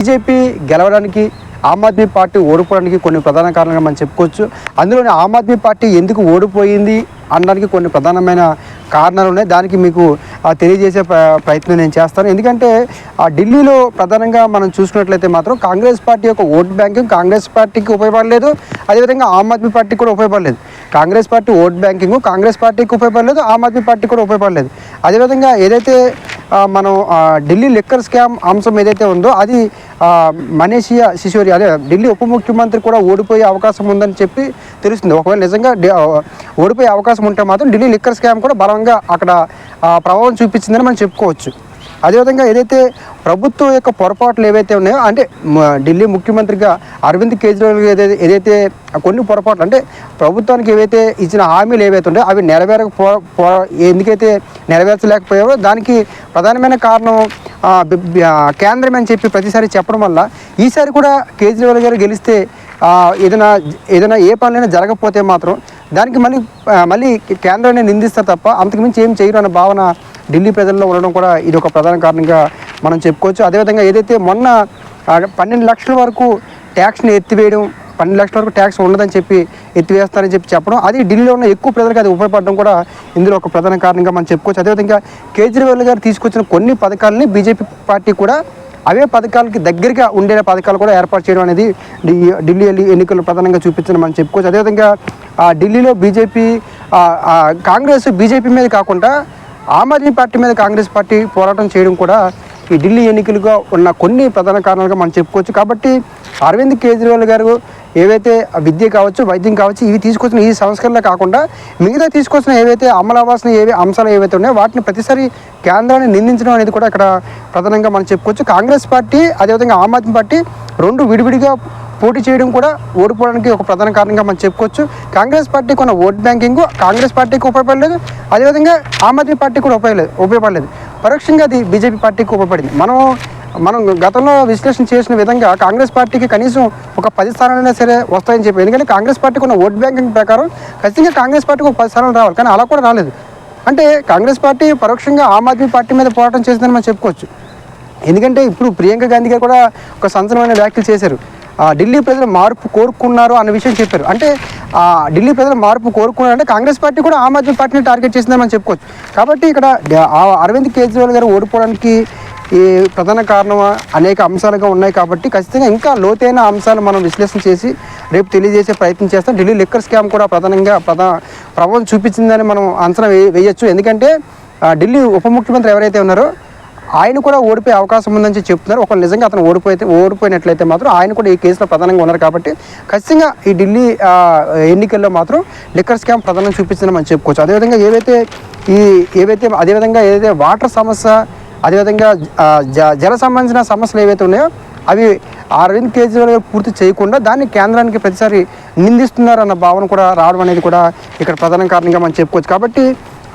BJP గెలవడానికి Aam Aadmi party ఓడిపోవడానికి కొన్ని ప్రధాన కారణంగా మనం చెప్పుకోవచ్చు. అందులోనే ఆమ్ ఆద్మీ పార్టీ ఎందుకు ఓడిపోయింది అనడానికి కొన్ని ప్రధానమైన కారణాలు ఉన్నాయి. దానికి మీకు తెలియజేసే ప్రయత్నం నేను చేస్తాను. ఎందుకంటే ఆ ఢిల్లీలో ప్రధానంగా మనం చూసుకున్నట్లయితే మాత్రం కాంగ్రెస్ పార్టీ యొక్క ఓట్ బ్యాంకింగ్ కాంగ్రెస్ పార్టీకి ఉపయోగపడలేదు. అదేవిధంగా ఆమ్ ఆద్మీ పార్టీకి కూడా ఉపయోగపడలేదు. Congress party vote banking Congress పార్టీకి ఉపయోగపడలేదు ఆమ్ ఆద్మీ పార్టీ కూడా ఉపయోగపడలేదు. అదేవిధంగా ఏదైతే మనం ఢిల్లీ లిక్కర్ స్కామ్ అంశం ఏదైతే ఉందో అది మనీషియా సిసోరియా అదే ఢిల్లీ ఉప ముఖ్యమంత్రి కూడా ఓడిపోయే అవకాశం ఉందని చెప్పి తెలుస్తుంది. ఒకవేళ నిజంగా ఓడిపోయే అవకాశం ఉంటే మాత్రం ఢిల్లీ లిక్కర్ స్కామ్ కూడా బలంగా అక్కడ ప్రభావం చూపించిందని మనం చెప్పుకోవచ్చు. అదేవిధంగా ఏదైతే ప్రభుత్వం యొక్క పొరపాట్లు ఏవైతే ఉన్నాయో అంటే ఢిల్లీ ముఖ్యమంత్రిగా అరవింద్ కేజ్రీవాల్ ఏదైతే ఏదైతే కొన్ని పొరపాట్లు అంటే ప్రభుత్వానికి ఏవైతే ఇచ్చిన హామీలు ఏవైతే ఉన్నాయో అవి నెరవేరకపో ఎందుకైతే నెరవేర్చలేకపోయావో దానికి ప్రధానమైన కారణం కేంద్రం అని చెప్పి ప్రతిసారి చెప్పడం వల్ల ఈసారి కూడా కేజ్రీవాల్ గారు గెలిస్తే ఏదైనా ఏదైనా ఏ పనులైనా జరగకపోతే మాత్రం దానికి మళ్ళీ మళ్ళీ కేంద్రాన్ని నిందిస్తారు తప్ప అంతకుమించి ఏం చేయరు అన్న భావన ఢిల్లీ ప్రజల్లో ఉండడం కూడా ఇది ఒక ప్రధాన కారణంగా మనం చెప్పుకోవచ్చు. అదేవిధంగా ఏదైతే మొన్న పన్నెండు లక్షల వరకు ట్యాక్స్ని ఎత్తివేయడం పన్నెండు లక్షల వరకు ట్యాక్స్ ఉండదని చెప్పి ఎత్తివేస్తారని చెప్పి చెప్పడం అది ఢిల్లీలో ఉన్న ఎక్కువ ప్రజలకు అది ఉపయోగపడడం కూడా ఇందులో ఒక ప్రధాన కారణంగా మనం చెప్పుకోవచ్చు. అదేవిధంగా కేజ్రీవాల్ గారు తీసుకొచ్చిన కొన్ని పథకాలని బీజేపీ పార్టీ కూడా అవే పథకాలకి దగ్గరగా ఉండే పథకాలు కూడా ఏర్పాటు చేయడం అనేది ఢిల్లీ ఎన్నికల్లో ప్రధానంగా చూపించడం మనం చెప్పుకోవచ్చు. అదేవిధంగా ఢిల్లీలో బీజేపీ కాంగ్రెస్ బీజేపీ మీద కాకుండా ఆమ్ ఆద్మీ పార్టీ మీద కాంగ్రెస్ పార్టీ పోరాటం చేయడం కూడా ఈ ఢిల్లీ ఎన్నికలుగా ఉన్న కొన్ని ప్రధాన కారణాలుగా మనం చెప్పుకోవచ్చు. కాబట్టి అరవింద్ కేజ్రీవాల్ గారు ఏవైతే విద్య కావచ్చు వైద్యం కావచ్చు ఇవి తీసుకొచ్చిన ఈ సంస్కరణలు కాకుండా మిగతా తీసుకొచ్చిన ఏవైతే అమలు అవ్వాల్సిన ఏవి అంశాలు ఏవైతే ఉన్నాయో వాటిని ప్రతిసారి కేంద్రాన్ని నిందించడం అనేది కూడా ఇక్కడ ప్రధానంగా మనం చెప్పుకోవచ్చు. కాంగ్రెస్ పార్టీ అదేవిధంగా ఆమ్ ఆద్మీ పార్టీ రెండు విడివిడిగా పోటీ చేయడం కూడా ఓడిపోవడానికి ఒక ప్రధాన కారణంగా మనం చెప్పుకోవచ్చు. కాంగ్రెస్ పార్టీ కొన్న ఓట్ బ్యాంకింగ్ కాంగ్రెస్ పార్టీకి ఉపయోగపడలేదు. అదేవిధంగా ఆమ్ ఆద్మీ పార్టీకి కూడా ఉపయోగలేదు ఉపయోగపడలేదు. పరోక్షంగా అది బీజేపీ పార్టీకి ఉపయోగపడింది. మనం మనం గతంలో విశ్లేషణ చేసిన విధంగా కాంగ్రెస్ పార్టీకి కనీసం ఒక పది స్థానాలైనా సరే వస్తాయని చెప్పి ఎందుకంటే కాంగ్రెస్ పార్టీకి ఉన్న ఓట్ బ్యాంకింగ్ ప్రకారం ఖచ్చితంగా కాంగ్రెస్ పార్టీకి ఒక పది స్థానాలు రావాలి కానీ అలా కూడా రాలేదు. అంటే కాంగ్రెస్ పార్టీ పరోక్షంగా ఆమ్ ఆద్మీ పార్టీ మీద పోరాటం చేసిందని మనం చెప్పుకోవచ్చు. ఎందుకంటే ఇప్పుడు ప్రియాంక గాంధీ గారు కూడా ఒక సంచలనమైన వ్యాఖ్యలు చేశారు. ఆ, ఢిల్లీ ప్రజలు మార్పు కోరుకున్నారు అన్న విషయం చెప్పారు. అంటే ఆ, ఢిల్లీ ప్రజలు మార్పు కోరుకున్నారు అంటే కాంగ్రెస్ పార్టీ కూడా ఆమ్ ఆద్మీ పార్టీని టార్గెట్ చేసిందని మనం చెప్పుకోవచ్చు. కాబట్టి ఇక్కడ అరవింద్ కేజ్రీవాల్ గారు ఓడిపోవడానికి ఈ ప్రధాన కారణం అనేక అంశాలుగా ఉన్నాయి కాబట్టి ఖచ్చితంగా ఇంకా లోతైన అంశాలు మనం విశ్లేషణ చేసి రేపు తెలియజేసే ప్రయత్నం చేస్తాం. ఢిల్లీ లిక్కర్ స్కామ్ కూడా ప్రధానంగా ప్రధాన ప్రభావం చూపించిందని మనం అంచనా వేయ వేయచ్చు. ఎందుకంటే ఢిల్లీ ఉప ముఖ్యమంత్రి ఎవరైతే ఉన్నారో ఆయన కూడా ఓడిపోయే అవకాశం ఉందని చెప్తున్నారు. ఒకవేళ నిజంగా అతను ఓడిపోయితే ఓడిపోయినట్లయితే మాత్రం ఆయన కూడా ఈ కేసులో ప్రధానంగా ఉన్నారు కాబట్టి ఖచ్చితంగా ఈ ఢిల్లీ ఎన్నికల్లో మాత్రం లిక్కర్ స్కామ్ ప్రధానం చూపించిందని మనం చెప్పుకోవచ్చు. అదేవిధంగా ఏవైతే ఈ ఏవైతే అదేవిధంగా ఏదైతే వాటర్ సమస్య అదేవిధంగా జ జల సంబంధించిన సమస్యలు ఏవైతే ఉన్నాయో అవి అరవింద్ కేజ్రీవాల్ గారు పూర్తి చేయకుండా దాన్ని కేంద్రానికి ప్రతిసారి నిందిస్తున్నారు అన్న భావన కూడా రావడం అనేది కూడా ఇక్కడ ప్రధాన కారణంగా మనం చెప్పుకోవచ్చు. కాబట్టి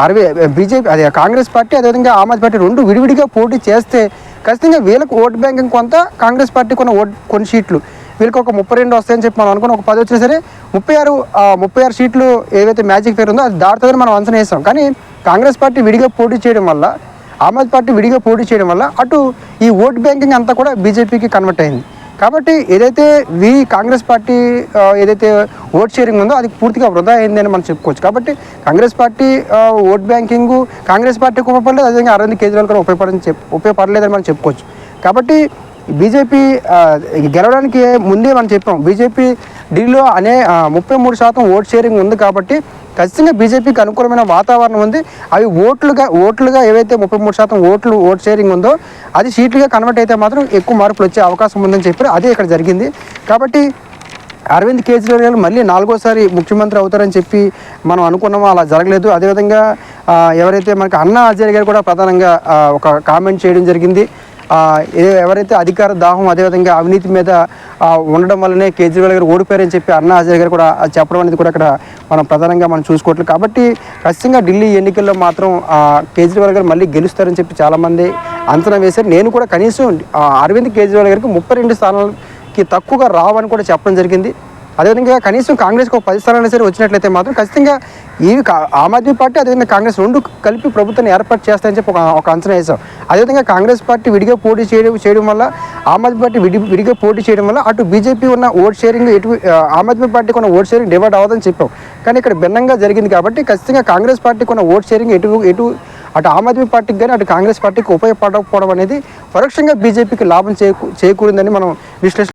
అరవై బీజేపీ అదే కాంగ్రెస్ పార్టీ అదేవిధంగా ఆమ్ ఆద్మీ పార్టీ రెండు విడివిడిగా పోటీ చేస్తే ఖచ్చితంగా వీళ్ళకి ఓట్ బ్యాంకింగ్ కొంత కాంగ్రెస్ పార్టీ కొన్న ఓట్ కొన్ని సీట్లు. వీళ్ళకి ఒక ముప్పై రెండు వస్తాయని చెప్పి మనం అనుకున్న ఒక పది వచ్చినా సరే ముప్పై ఆరు ముప్పై ఆరు సీట్లు ఏవైతే మ్యాజిక్ పేరు ఉందో అది దాటుతుందని మనం అంచనా వేస్తాం. కానీ కాంగ్రెస్ పార్టీ విడిగా పోటీ చేయడం వల్ల ఆమ్ ఆద్మీ పార్టీ విడిగా పోటీ చేయడం వల్ల అటు ఈ ఓట్ బ్యాంకింగ్ అంతా కూడా బీజేపీకి కన్వర్ట్ అయింది. కాబట్టి ఏదైతే వి కాంగ్రెస్ పార్టీ ఏదైతే ఓట్ షేరింగ్ ఉందో అది పూర్తిగా వృధా అయిందని మనం చెప్పుకోవచ్చు. కాబట్టి Congress party vote banking Congress పార్టీకి ఉపయోగపడలేదు. అదేవిధంగా అరవింద్ కేజ్రీవాల్ కూడా ఉపయోగపడని చెప్ ఉపయోగపడలేదని మనం చెప్పుకోవచ్చు. కాబట్టి బీజేపీ గెలవడానికి ముందే మనం చెప్పాం బీజేపీ ఢిల్లీలో అనే ముప్పై మూడు శాతం ఓట్ షేరింగ్ ఉంది కాబట్టి ఖచ్చితంగా బీజేపీకి అనుకూలమైన వాతావరణం ఉంది. అవి ఓట్లుగా ఓట్లుగా ఏవైతే ముప్పై మూడు శాతం ఓట్లు ఓట్ షేరింగ్ ఉందో అది సీట్లుగా కన్వర్ట్ అయితే మాత్రం ఎక్కువ మార్పులు వచ్చే అవకాశం ఉందని చెప్పారు. అదే ఇక్కడ జరిగింది. కాబట్టి అరవింద్ కేజ్రీవాల్ గారు మళ్ళీ నాలుగోసారి ముఖ్యమంత్రి అవుతారని చెప్పి మనం అనుకున్నామో? అలా జరగలేదు. అదేవిధంగా ఎవరైతే మనకి అన్నా హజారీ గారు కూడా ప్రధానంగా ఒక కామెంట్ చేయడం జరిగింది. ఎవరైతే అధికార దాహం అదేవిధంగా అవినీతి మీద ఉండడం వల్లనే కేజ్రీవాల్ గారు ఓడిపోయారని చెప్పి అన్నా హజారే గారు కూడా చెప్పడం అనేది కూడా ఇక్కడ మనం ప్రధానంగా మనం చూసుకోవట్లేదు. కాబట్టి ఖచ్చితంగా ఢిల్లీ ఎన్నికల్లో మాత్రం కేజ్రీవాల్ గారు మళ్ళీ గెలుస్తారని చెప్పి చాలామంది అంచనా వేశారు. నేను కూడా కనీసం అరవింద్ కేజ్రీవాల్ గారికి ముప్పై రెండు స్థానాలకి తక్కువగా రావని కూడా చెప్పడం జరిగింది. అదేవిధంగా కనీసం కాంగ్రెస్కి ఒక పది స్థానాలు సరే వచ్చినట్లయితే మాత్రం ఖచ్చితంగా ఈ ఆమ్ ఆద్మీ పార్టీ అదేవిధంగా కాంగ్రెస్ రెండు కలిపి ప్రభుత్వాన్ని ఏర్పాటు చేస్తాయని చెప్పి ఒక ఒక అంచనా వేసాం అదేవిధంగా కాంగ్రెస్ పార్టీ విడిగా పోటీ చేయడం చేయడం వల్ల ఆమ్ ఆద్మీ పార్టీ విడి విడిగా పోటీ చేయడం వల్ల అటు బీజేపీ ఉన్న ఓట్ షేరింగ్ ఎటు ఆమ్ ఆద్మీ పార్టీకి ఉన్న ఓట్ షేరింగ్ డివైడ్ అవ్వదని చెప్పాం. కానీ ఇక్కడ భిన్నంగా జరిగింది కాబట్టి ఖచ్చితంగా కాంగ్రెస్ పార్టీకి ఉన్న ఓట్ షేరింగ్ ఎటు ఎటు అటు ఆమ్ ఆద్మీ పార్టీకి కానీ అటు కాంగ్రెస్ పార్టీకి ఉపయోగపడకపోవడం అనేది పరోక్షంగా బీజేపీకి లాభం చేకూ చేకూరిందని మనం విశ్లేషణ